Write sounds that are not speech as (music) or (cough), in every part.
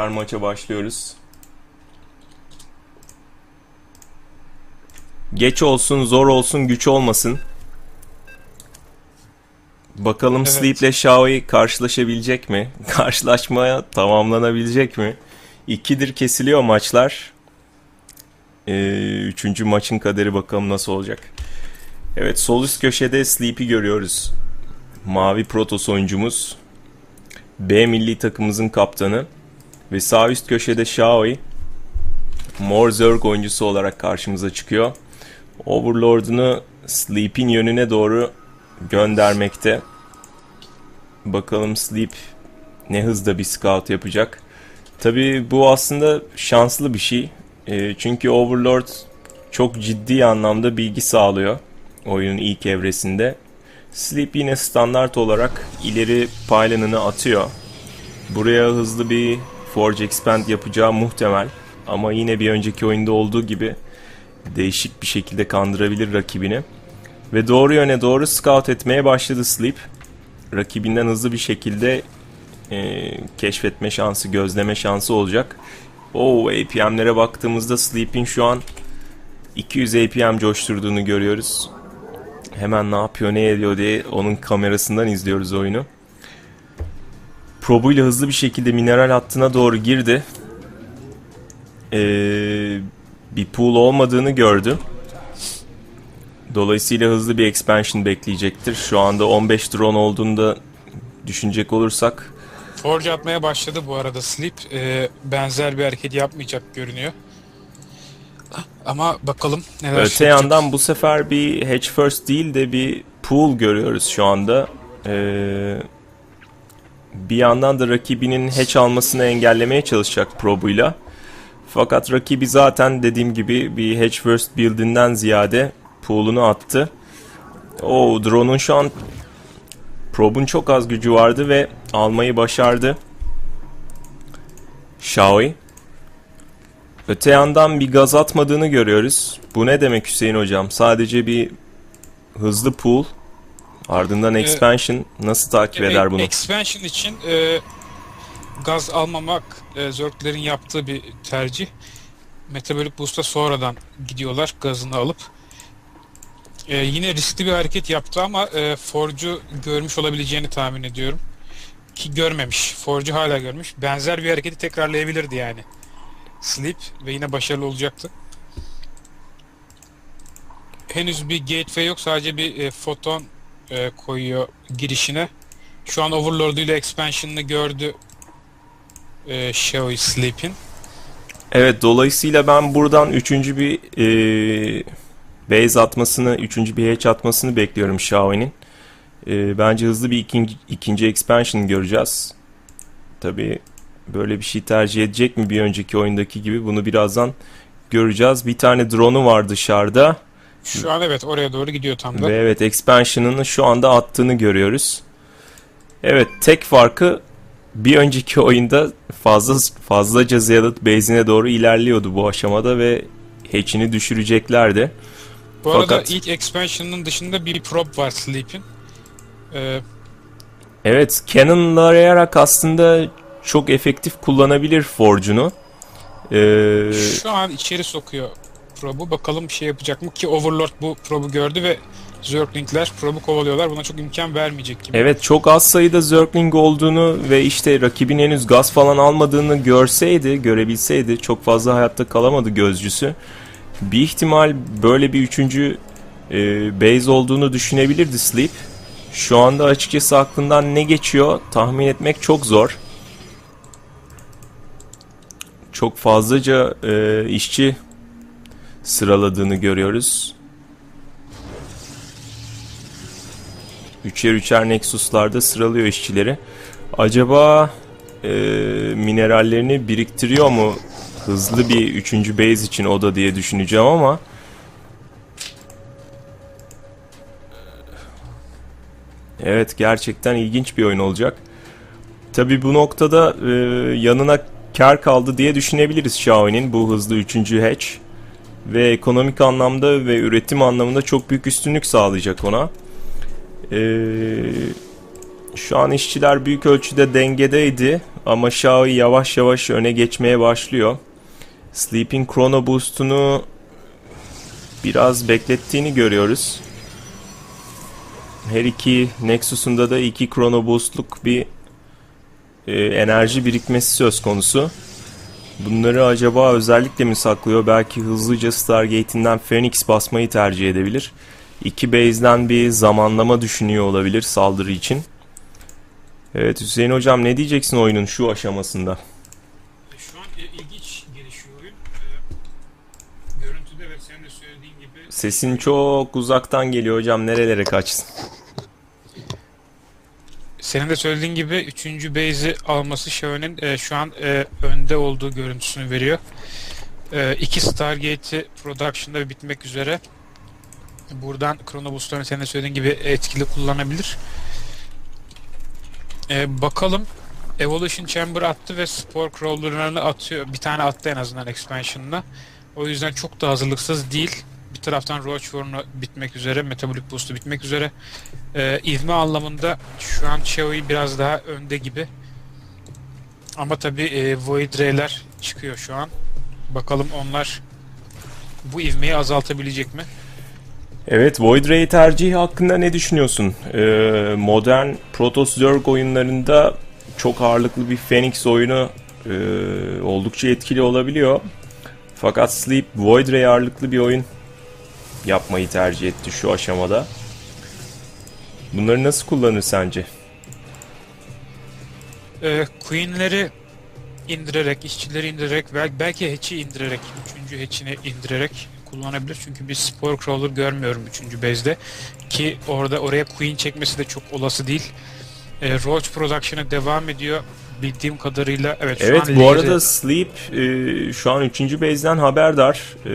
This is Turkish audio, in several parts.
Tekrar maça başlıyoruz. Geç olsun, zor olsun, güç olmasın. Bakalım Evet. Sleep'le Shao'yu karşılaşabilecek mi? (laughs) Karşılaşmaya tamamlanabilecek mi? İkidir kesiliyor maçlar. Ee, üçüncü maçın kaderi bakalım nasıl olacak. Evet sol üst köşede Sleep'i görüyoruz. Mavi Protoss oyuncumuz. B milli takımımızın kaptanı. Ve sağ üst köşede Shaoi Mor Zerg oyuncusu olarak karşımıza çıkıyor. Overlord'unu Sleep'in yönüne doğru göndermekte. Bakalım Sleep ne hızda bir scout yapacak. Tabi bu aslında şanslı bir şey. E, çünkü Overlord çok ciddi anlamda bilgi sağlıyor oyunun ilk evresinde. Sleep yine standart olarak ileri pylon'ını atıyor. Buraya hızlı bir Forge Expand yapacağı muhtemel. Ama yine bir önceki oyunda olduğu gibi değişik bir şekilde kandırabilir rakibini. Ve doğru yöne doğru scout etmeye başladı Sleep. Rakibinden hızlı bir şekilde e, keşfetme şansı, gözleme şansı olacak. Oo, APM'lere baktığımızda Sleep'in şu an 200 APM coşturduğunu görüyoruz. Hemen ne yapıyor, ne ediyor diye onun kamerasından izliyoruz oyunu. Probuyla hızlı bir şekilde mineral hattına doğru girdi. Ee, bir pool olmadığını gördü. Dolayısıyla hızlı bir expansion bekleyecektir. Şu anda 15 drone olduğunda düşünecek olursak Forge atmaya başladı bu arada Sleep. Ee, benzer bir hareket yapmayacak görünüyor. Ama bakalım neler öte yapacak. yandan bu sefer bir hedge first değil de bir pool görüyoruz şu anda. Ee, bir yandan da rakibinin hedge almasını engellemeye çalışacak probuyla. Fakat rakibi zaten dediğim gibi bir hedge first build'inden ziyade pool'unu attı. O drone'un şu an probun çok az gücü vardı ve almayı başardı. Shaoi. Öte yandan bir gaz atmadığını görüyoruz. Bu ne demek Hüseyin hocam? Sadece bir hızlı pool ardından Ee, expansion nasıl takip E- eder bunu? Expansion için e, gaz almamak e, Zerglerin yaptığı bir tercih. Metabolic Boost'a sonradan gidiyorlar gazını alıp. E, yine riskli bir hareket yaptı ama e, Forge'u görmüş olabileceğini tahmin ediyorum. Ki görmemiş. Forge'u hala görmüş. Benzer bir hareketi tekrarlayabilirdi yani. Sleep ve yine başarılı olacaktı. Henüz bir gateway yok. Sadece bir e, foton e, koyuyor girişine. Şu an Overlord ile expansion'ını gördü e, Shao'i Sleep'in. Evet dolayısıyla ben buradan üçüncü bir e, base atmasını, üçüncü bir hatch atmasını bekliyorum Xiaomi'nin. E, bence hızlı bir ikinci, ikinci expansion göreceğiz. Tabi böyle bir şey tercih edecek mi bir önceki oyundaki gibi bunu birazdan göreceğiz. Bir tane drone'u var dışarıda. Şu an evet oraya doğru gidiyor tam da. Ve evet expansion'ını şu anda attığını görüyoruz. Evet tek farkı bir önceki oyunda fazla fazlaca Zealot base'ine doğru ilerliyordu bu aşamada ve hatch'ini düşüreceklerdi. Bu arada fakat- ilk expansion'ın dışında bir prop var Sleep'in. E, Evet Cannon'layarak aslında çok efektif kullanabilir Forge'unu. Ee, şu an içeri sokuyor probu. Bakalım bir şey yapacak mı ki Overlord bu probu gördü ve Zerglingler probu kovalıyorlar. Buna çok imkan vermeyecek gibi. Evet çok az sayıda Zergling olduğunu ve işte rakibin henüz gaz falan almadığını görseydi, görebilseydi çok fazla hayatta kalamadı gözcüsü. Bir ihtimal böyle bir üçüncü e, base olduğunu düşünebilirdi Sleep. Şu anda açıkçası aklından ne geçiyor tahmin etmek çok zor. Çok fazlaca e, işçi sıraladığını görüyoruz. Üçer üçer Nexus'larda sıralıyor işçileri. Acaba e, minerallerini biriktiriyor mu hızlı bir üçüncü base için o da diye düşüneceğim ama Evet gerçekten ilginç bir oyun olacak. Tabi bu noktada e, yanına kar kaldı diye düşünebiliriz Xiaomi'nin bu hızlı üçüncü hatch. Ve ekonomik anlamda ve üretim anlamında çok büyük üstünlük sağlayacak ona. Ee, Şu an işçiler büyük ölçüde dengedeydi ama Xiaoyi yavaş yavaş öne geçmeye başlıyor. Sleeping Chrono Boost'unu biraz beklettiğini görüyoruz. Her iki Nexus'unda da iki Chrono Boost'luk bir e, enerji birikmesi söz konusu. Bunları acaba özellikle mi saklıyor? Belki hızlıca Stargate'inden Phoenix basmayı tercih edebilir. İki base'den bir zamanlama düşünüyor olabilir saldırı için. Evet Hüseyin hocam ne diyeceksin oyunun şu aşamasında? Şu an e, ilginç gelişiyor oyun. E, görüntüde ve senin de söylediğin gibi Sesin çok uzaktan geliyor hocam nerelere kaçtın? Senin de söylediğin gibi 3. base'i alması Xiaomi'nin e, şu an e, önde olduğu görüntüsünü veriyor. E, iki Stargate'i production'da bitmek üzere. Buradan Chrono Boost'larını senin de söylediğin gibi etkili kullanabilir. E, bakalım Evolution Chamber attı ve Spore Crawler'larını atıyor. Bir tane attı en azından expansion'da. O yüzden çok da hazırlıksız değil. Taraftan Roach Warren'ı bitmek üzere, Metabolic Boost'u bitmek üzere. Ee, ivme anlamında şu an Xiaomi biraz daha önde gibi. Ama tabi e, Void Ray'ler çıkıyor şu an. Bakalım onlar bu ivmeyi azaltabilecek mi? Evet Void Ray tercihi hakkında ne düşünüyorsun? Ee, modern Protoss Zerg oyunlarında çok ağırlıklı bir Phoenix oyunu e, oldukça etkili olabiliyor. Fakat Sleep Void Ray ağırlıklı bir oyun yapmayı tercih etti şu aşamada. Bunları nasıl kullanır sence? Ee, Queen'leri indirerek, işçileri indirerek, belki, hatch'i indirerek, üçüncü hatch'ini indirerek kullanabilir. Çünkü bir Spore Crawler görmüyorum üçüncü base'de. Ki orada oraya Queen çekmesi de çok olası değil. Ee, Roach Production'a devam ediyor. Bildiğim kadarıyla evet şu Evet bu arada Sleep e, şu an 3. base'den haberdar. E,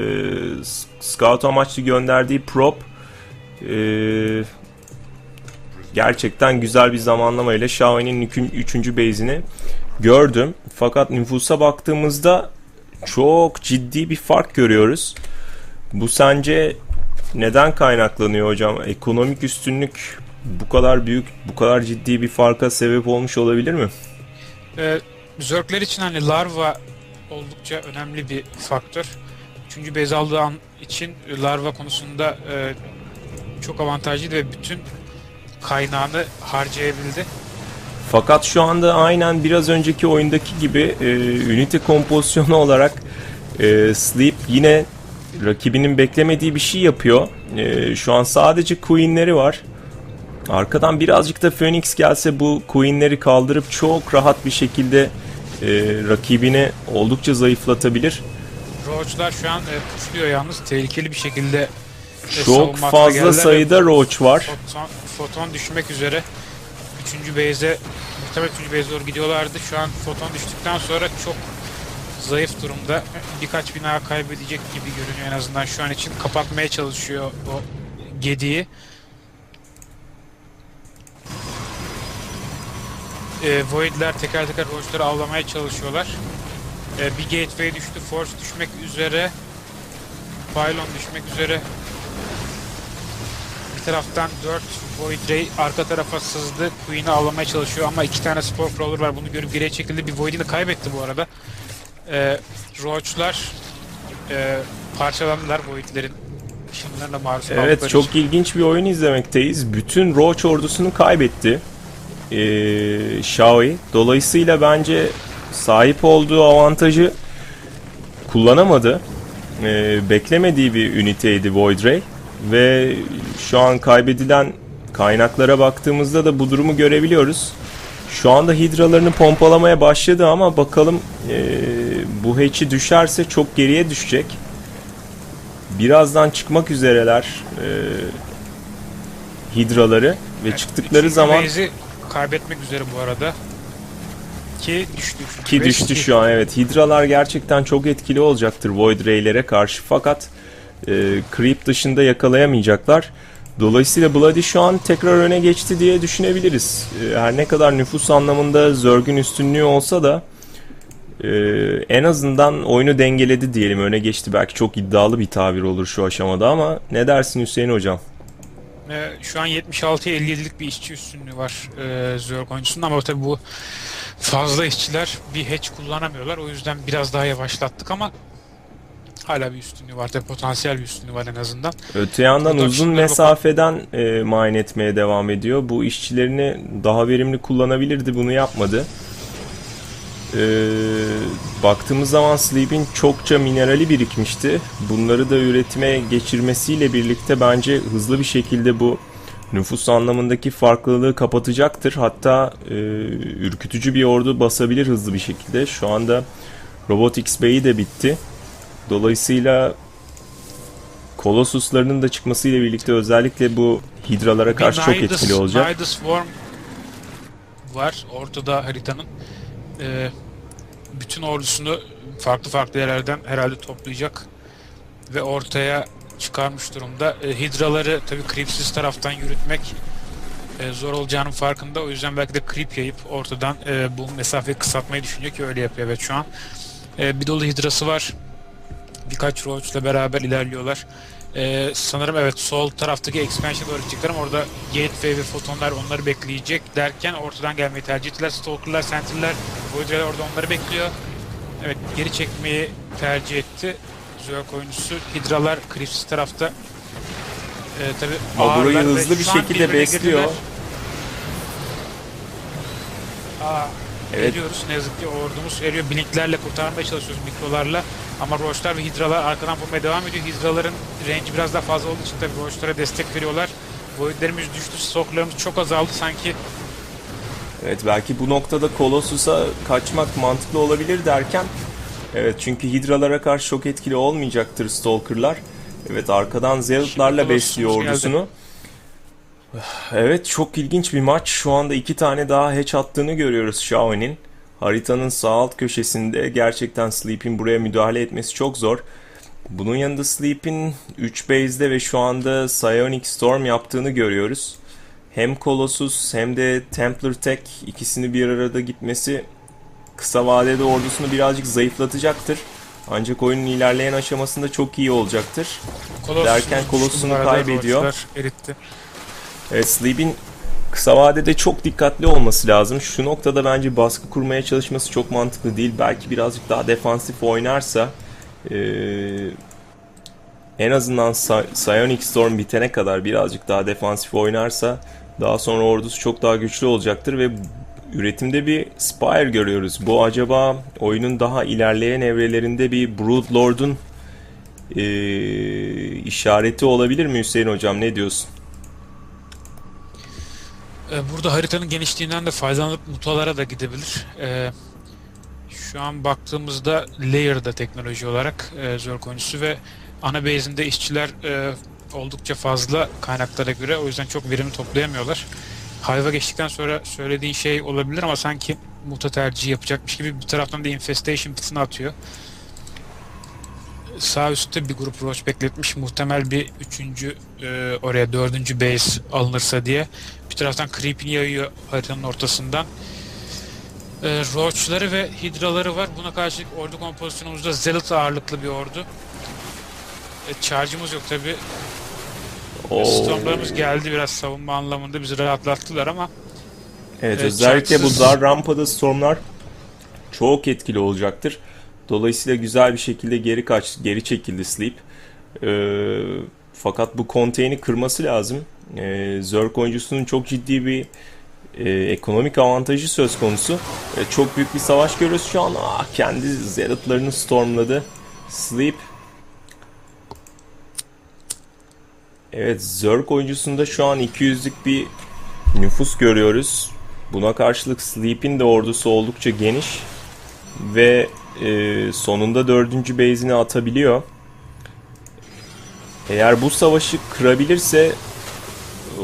scout amaçlı gönderdiği prop e, gerçekten güzel bir zamanlamayla Xiaomi'nin 3. base'ini gördüm. Fakat nüfusa baktığımızda çok ciddi bir fark görüyoruz. Bu sence neden kaynaklanıyor hocam? Ekonomik üstünlük bu kadar büyük, bu kadar ciddi bir farka sebep olmuş olabilir mi? Ee, Zergler için hani larva oldukça önemli bir faktör. Üçüncü bez aldığı an için larva konusunda e, çok avantajlıydı ve bütün kaynağını harcayabildi. Fakat şu anda aynen biraz önceki oyundaki gibi e, ünite kompozisyonu olarak e, Sleep yine rakibinin beklemediği bir şey yapıyor. E, şu an sadece Queen'leri var. Arkadan birazcık da Phoenix gelse bu Queen'leri kaldırıp çok rahat bir şekilde e, rakibini oldukça zayıflatabilir. Roach'lar şu an e, puşluyor yalnız tehlikeli bir şekilde e, Çok fazla sayıda Roach var. Foton, foton düşmek üzere. Üçüncü base'e muhtemelen üçüncü base'e doğru gidiyorlardı. Şu an foton düştükten sonra çok zayıf durumda. Birkaç bina kaybedecek gibi görünüyor en azından şu an için. Kapatmaya çalışıyor o gediği. E, Void'ler teker teker Roach'ları avlamaya çalışıyorlar. E, bir gateway düştü. Force düşmek üzere. Pylon düşmek üzere. Bir taraftan 4 Void Ray arka tarafa sızdı. Queen'i avlamaya çalışıyor ama iki tane Spore Crawler var. Bunu görüp geriye çekildi. Bir Void'i de kaybetti bu arada. Ee, Roach'lar e, parçalandılar Void'lerin ışınlarına maruz Evet çok için. ilginç bir oyun izlemekteyiz. Bütün Roach ordusunu kaybetti. Ee, Xiaoyi. Dolayısıyla bence sahip olduğu avantajı kullanamadı. Ee, beklemediği bir üniteydi Void Ray. Ve şu an kaybedilen kaynaklara baktığımızda da bu durumu görebiliyoruz. Şu anda hidralarını pompalamaya başladı ama bakalım ee, bu hatch'i düşerse çok geriye düşecek. Birazdan çıkmak üzereler e, hidraları ve çıktıkları zaman kaybetmek üzere bu arada. Ki düştü. üçüncü ki düştü şu an evet. Hidralar gerçekten çok etkili olacaktır Void Ray'lere karşı fakat e, Creep dışında yakalayamayacaklar. Dolayısıyla Bloody şu an tekrar öne geçti diye düşünebiliriz. E, her ne kadar nüfus anlamında Zerg'ün üstünlüğü olsa da e, en azından oyunu dengeledi diyelim öne geçti. Belki çok iddialı bir tabir olur şu aşamada ama ne dersin Hüseyin hocam? E, şu an 76'ya 57'lik bir işçi üstünlüğü var e, Zerg oyuncusunun ama tabii bu fazla işçiler bir hatch kullanamıyorlar. O yüzden biraz daha yavaşlattık ama hala bir üstünlüğü var. Tabii potansiyel bir üstünlüğü var en azından. Öte yandan uzun Production'lara mesafeden e, mine etmeye devam ediyor. Bu işçilerini daha verimli kullanabilirdi. Bunu yapmadı. E, baktığımız zaman Sleep'in çokça minerali birikmişti. Bunları da üretime geçirmesiyle birlikte bence hızlı bir şekilde bu nüfus anlamındaki farklılığı kapatacaktır. Hatta e, ürkütücü bir ordu basabilir hızlı bir şekilde. Şu anda Robotics Bey'i de bitti. Dolayısıyla Colossus'larının da çıkmasıyla birlikte özellikle bu hidralara karşı çok etkili olacak. Nidus Swarm var ortada haritanın. Ee, bütün ordusunu farklı farklı yerlerden herhalde toplayacak ve ortaya çıkarmış durumda. Ee, hidraları tabii creepsiz taraftan yürütmek e, zor olacağının farkında. O yüzden belki de creep yayıp ortadan e, bu mesafeyi kısaltmayı düşünüyor ki öyle yapıyor evet şu an. E, bir dolu hidrası var. Birkaç roach'la beraber ilerliyorlar. Ee, sanırım evet sol taraftaki expansion doğru gidecekler ama orada gateway ve fotonlar onları bekleyecek derken ortadan gelmeyi tercih ettiler. Stalker'lar, Sentinel'ler, Void'ler orada onları bekliyor. Evet geri çekmeyi tercih etti. Zerg oyuncusu. Hidralar Cripsis tarafta. Ee, tabii ve hızlı bir şekilde besliyor. girdiler. Aa, Evet. Eriyoruz. Ne yazık ki ordumuz eriyor. Blinklerle kurtarmaya çalışıyoruz mikrolarla. Ama Roach'lar ve Hidralar arkadan vurmaya devam ediyor. Hidraların range biraz daha fazla olduğu için tabii Roach'lara destek veriyorlar. Void'lerimiz düştü. Stalker'larımız çok azaldı sanki. Evet belki bu noktada Colossus'a kaçmak mantıklı olabilir derken Evet çünkü hidralara karşı çok etkili olmayacaktır Stalker'lar. Evet arkadan Zealot'larla besliyor ordusunu. Evet çok ilginç bir maç. Şu anda iki tane daha hatch attığını görüyoruz Xiao'nun. Haritanın sağ alt köşesinde gerçekten Sleep'in buraya müdahale etmesi çok zor. Bunun yanında Sleep'in 3 base'de ve şu anda Psionic Storm yaptığını görüyoruz. Hem Colossus hem de Templar Tech ikisini bir arada gitmesi kısa vadede ordusunu birazcık zayıflatacaktır. Ancak oyunun ilerleyen aşamasında çok iyi olacaktır. Colossus'umuz Derken Colossus'unu kaybediyor. Eritti. Evet Sleep'in kısa vadede çok dikkatli olması lazım. Şu noktada bence baskı kurmaya çalışması çok mantıklı değil. Belki birazcık daha defansif oynarsa eee, en azından Psi- Psionic Storm bitene kadar birazcık daha defansif oynarsa daha sonra ordusu çok daha güçlü olacaktır ve üretimde bir Spire görüyoruz. Bu acaba oyunun daha ilerleyen evrelerinde bir Broodlord'un eee, işareti olabilir mi Hüseyin Hocam ne diyorsun? Ee, Burada haritanın genişliğinden de faydalanıp mutalara da gidebilir. Ee, Şu an baktığımızda layer'da teknoloji olarak e, Zerg oyuncusu ve ana base'inde işçiler e, oldukça fazla kaynaklara göre o yüzden çok verimi toplayamıyorlar. Hive'a geçtikten sonra söylediğin şey olabilir ama sanki muta tercihi yapacakmış gibi bir taraftan da infestation pitini atıyor. Sağ üstte bir grup roach bekletmiş. Muhtemel bir üçüncü e, oraya dördüncü base alınırsa diye. Bir taraftan creep'ini yayıyor haritanın ortasından. E, roachları ve hidraları var. Buna karşılık ordu kompozisyonumuzda zealot ağırlıklı bir ordu. E, charge'ımız yok tabi. Oo. Stormlarımız geldi biraz savunma anlamında bizi rahatlattılar ama Evet, Evet, özellikle bu chartsız- dar rampada stormlar çok etkili olacaktır. Dolayısıyla güzel bir şekilde geri kaç geri çekildi Sleep. Ee, fakat bu konteyni kırması lazım. Ee, Zerg oyuncusunun çok ciddi bir e, ekonomik avantajı söz konusu. E, çok büyük bir savaş görüyoruz şu an. Ah, kendi zealotlarını stormladı. Sleep Evet, Zerg oyuncusunda şu an 200'lük bir nüfus görüyoruz. Buna karşılık Sleep'in de ordusu oldukça geniş ve e, sonunda dördüncü base'ini atabiliyor. Eğer bu savaşı kırabilirse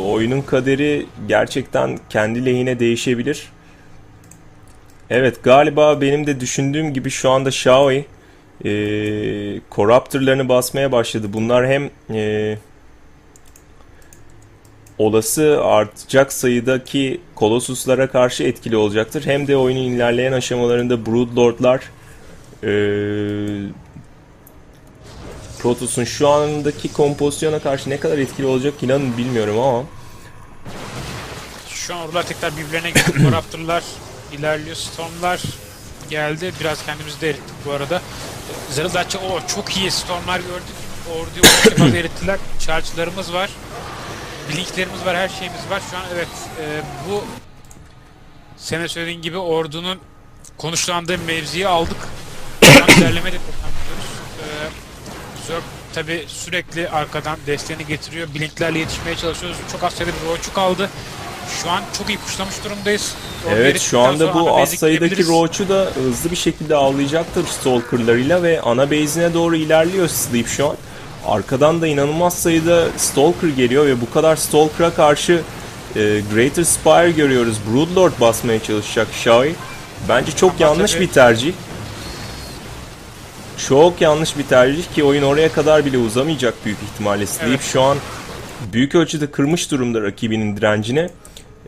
oyunun kaderi gerçekten kendi lehine değişebilir. Evet galiba benim de düşündüğüm gibi şu anda Xiaoi e, Corruptor'larını basmaya başladı. Bunlar hem e, olası artacak sayıdaki Colossus'lara karşı etkili olacaktır. Hem de oyunun ilerleyen aşamalarında Broodlord'lar eee Protos'un şu andaki kompozisyona karşı ne kadar etkili olacak inanın bilmiyorum ama Şu an oralar tekrar birbirlerine girdi. Corruptor'lar ilerliyor. Storm'lar geldi. Biraz kendimizi de erittik bu arada. Zırhlıçı o çok iyi Storm'lar gördük. Orduyu o fazla erittiler. Charge'larımız var. Blinklerimiz var. Her şeyimiz var. Şu an evet e, bu sene söylediğin gibi ordunun konuşlandığı mevziyi aldık. Şu an ilerleme de yapıyoruz. E, Zerg tabi sürekli arkadan desteğini getiriyor. Blinklerle yetişmeye çalışıyoruz. Çok az sayıda bir roçu kaldı. Şu an çok iyi kuşlamış durumdayız. Orada Evet şu anda bu az sayıdaki. Roach'u da hızlı bir şekilde avlayacaktır Stalker'larıyla ve ana base'ine doğru ilerliyor Sleep şu an. Arkadan da inanılmaz sayıda Stalker geliyor ve bu kadar Stalker'a karşı e, Greater Spire görüyoruz. Broodlord basmaya çalışacak Shai. Bence çok Ama yanlış tabii- bir tercih. Çok yanlış bir tercih ki oyun oraya kadar bile uzamayacak büyük ihtimalle. Sleep Evet. şu an büyük ölçüde kırmış durumda rakibinin direncini.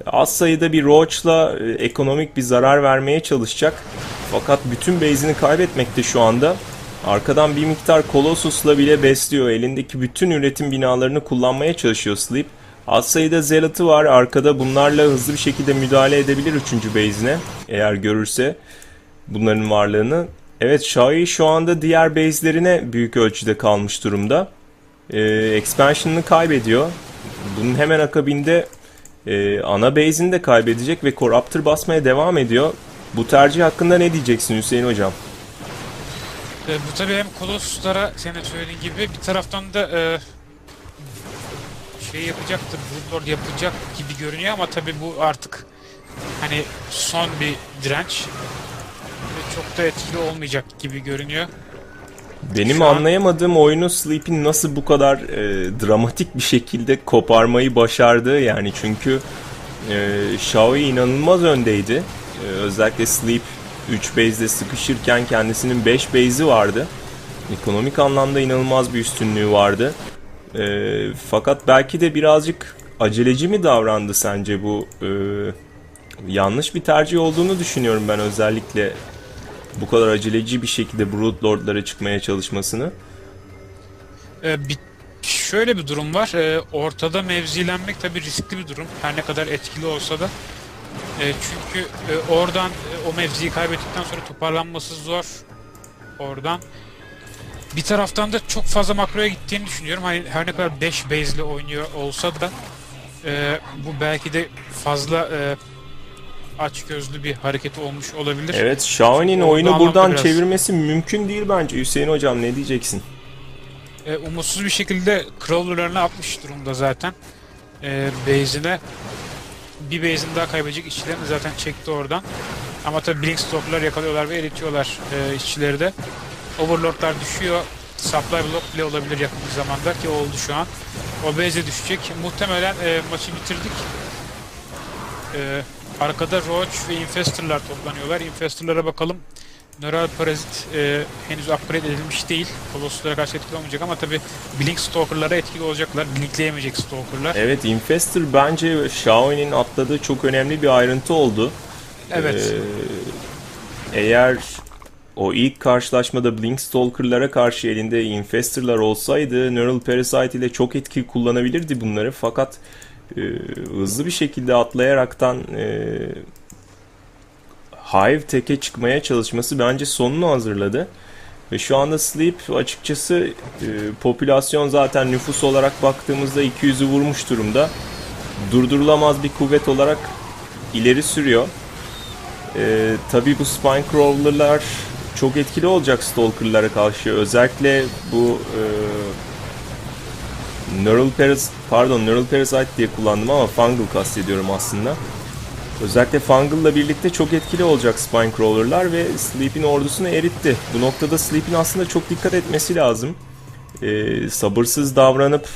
Az sayıda bir Roach'la e, ekonomik bir zarar vermeye çalışacak. Fakat bütün base'ini kaybetmekte şu anda. Arkadan bir miktar Colossus'la bile besliyor. Elindeki bütün üretim binalarını kullanmaya çalışıyor Sleep. Az sayıda Zealot'ı var. Arkada bunlarla hızlı bir şekilde müdahale edebilir 3. base'ine. Eğer görürse bunların varlığını. Evet Shai şu anda diğer base'lerine büyük ölçüde kalmış durumda. Ee, expansion'ını kaybediyor. Bunun hemen akabinde e, ana base'ini de kaybedecek ve Corruptor basmaya devam ediyor. Bu tercih hakkında ne diyeceksin Hüseyin Hocam? E, bu tabii hem Colossus'lara senin söylediğin gibi bir taraftan da e, şey yapacaktır, Broodlord yapacak gibi görünüyor ama tabii bu artık hani son bir direnç ve çok da etkili olmayacak gibi görünüyor. Benim Şu an- anlayamadığım oyunu Sleep'in nasıl bu kadar e, dramatik bir şekilde koparmayı başardığı yani çünkü e, Shaoyi inanılmaz öndeydi. E, özellikle Sleep 3 base'de sıkışırken kendisinin 5 base'i vardı. Ekonomik anlamda inanılmaz bir üstünlüğü vardı. E, fakat belki de birazcık aceleci mi davrandı sence bu? E, yanlış bir tercih olduğunu düşünüyorum ben özellikle bu kadar aceleci bir şekilde Broodlord'lara çıkmaya çalışmasını. E, bir, şöyle bir durum var. E, ortada mevzilenmek tabii riskli bir durum. Her ne kadar etkili olsa da. E, çünkü e, oradan e, o mevziyi kaybettikten sonra toparlanması zor. Oradan. Bir taraftan da çok fazla makroya gittiğini düşünüyorum. Hani her ne kadar 5 base'le oynuyor olsa da e, bu belki de fazla e, aç gözlü bir hareket olmuş olabilir. Evet, Shao'nin oyunu buradan biraz- çevirmesi mümkün değil bence. Hüseyin hocam ne diyeceksin? E, umutsuz bir şekilde crawlerlarını atmış durumda zaten. E, base'ine. Bir base'ini daha kaybedecek işçilerini zaten çekti oradan. Ama tabi Blinkstalker'lar yakalıyorlar ve eritiyorlar e, işçileri de. Overlord'lar düşüyor. Supply block bile olabilir yakın bir zamanda ki oldu şu an. O base'e düşecek. Muhtemelen e, maçı bitirdik. E, arkada Roach ve Infestor'lar toplanıyorlar. Infestor'lara bakalım. Nöral parazit e, henüz upgrade edilmiş değil. Colossus'lara karşı etkili olmayacak ama tabi Blink Stalker'lara etkili olacaklar. Blinkleyemeyecek Stalker'lar. Evet, Infestor bence Shao'nin atladığı çok önemli bir ayrıntı oldu. Evet. Ee, eğer o ilk karşılaşmada Blinkstalker'lara karşı elinde Infestor'lar olsaydı Neural Parasite ile çok etkili kullanabilirdi bunları fakat e, hızlı bir şekilde atlayaraktan e, Hive teke çıkmaya çalışması bence sonunu hazırladı. Ve şu anda Sleep açıkçası e, popülasyon zaten nüfus olarak baktığımızda 200'ü vurmuş durumda. Durdurulamaz bir kuvvet olarak ileri sürüyor. E, tabii bu Spinecrawler'lar çok etkili olacak Stalker'lara karşı. Özellikle bu e, Neural Paras pardon Neural Parasite diye kullandım ama Fungal kastediyorum aslında. Özellikle Fungal'la birlikte çok etkili olacak Spinecrawler'lar ve Sleep'in ordusunu eritti. Bu noktada Sleep'in aslında çok dikkat etmesi lazım. Ee, sabırsız davranıp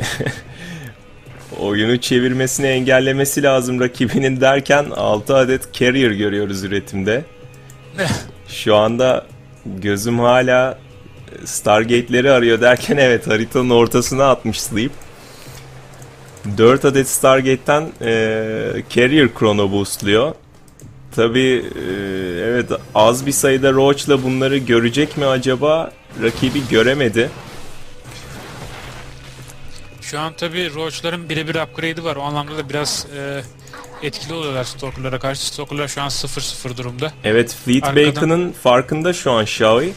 (laughs) oyunu çevirmesini engellemesi lazım rakibinin derken 6 adet carrier görüyoruz üretimde. Şu anda gözüm hala Stargate'leri arıyor derken evet haritanın ortasına atmış Sleep. 4 adet Stargate'ten e, Carrier Chrono boostluyor. Tabi Evet az bir sayıda Roach'la bunları görecek mi acaba? Rakibi göremedi. Şu an tabi Roach'ların birebir upgrade'i var. O anlamda da biraz e, etkili oluyorlar Stalker'lara karşı. Stalker'lar şu an 0-0 durumda. Evet Fleet Arkadan- Bacon'ın farkında şu an Xiaoyi.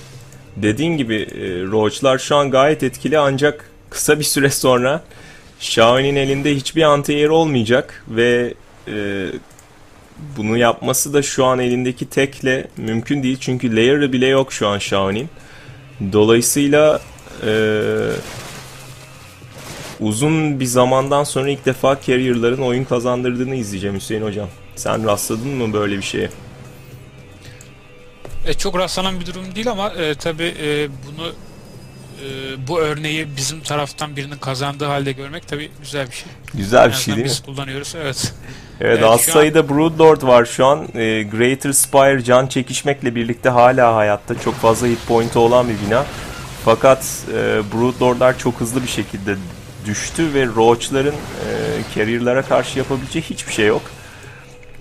Dediğin gibi e, Roach'lar şu an gayet etkili ancak kısa bir süre sonra Xiaoyi'nin elinde hiçbir anti-air olmayacak ve e, bunu yapması da şu an elindeki tekle mümkün değil çünkü layer'ı bile yok şu an Xiaoyi'nin. Dolayısıyla e, uzun bir zamandan sonra ilk defa carrier'ların oyun kazandırdığını izleyeceğim Hüseyin Hocam. Sen rastladın mı böyle bir şeye? E, çok rastlanan bir durum değil ama e, tabi e, bunu e, bu örneği bizim taraftan birinin kazandığı halde görmek tabi güzel bir şey. Güzel bir şey değil mi? Biz kullanıyoruz evet. (laughs) Evet, Evet, az şu an- sayıda Broodlord var şu an. E, Greater Spire can çekişmekle birlikte hala hayatta. Çok fazla hit point'i olan bir bina. Fakat e, Broodlord'lar çok hızlı bir şekilde düştü ve Roach'ların e, carrier'lara karşı yapabileceği hiçbir şey yok.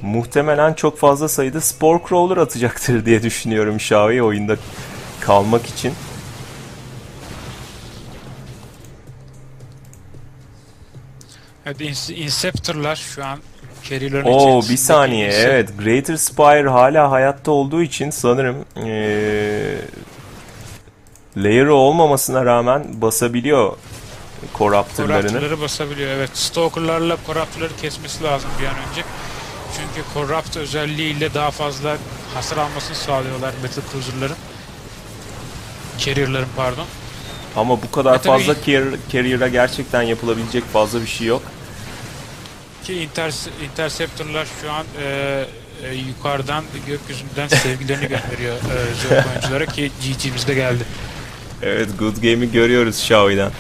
Muhtemelen çok fazla sayıda Spore Crawler atacaktır diye düşünüyorum Xiaoyi oyunda kalmak için. Evet Ins- Inceptor'lar şu an carrier'ların Oo bir saniye evet Greater Spire hala hayatta olduğu için sanırım eee layer'ı olmamasına rağmen basabiliyor Corruptor'larını. Corruptor'ları basabiliyor evet. Stalker'larla Corruptor'ları kesmesi lazım bir an önce. Çünkü Corrupt özelliğiyle daha fazla hasar almasını sağlıyorlar Battle Cruiser'ların. Carrier'ların pardon. Ama bu kadar E fazla carrier, carrier'a gerçekten yapılabilecek fazla bir şey yok. Ki Inter- Interceptor'lar şu an e, e, yukarıdan gökyüzünden sevgilerini gönderiyor e, (laughs) oyunculara ki GG'miz de geldi. Evet good game'i görüyoruz Xiaoyi'den.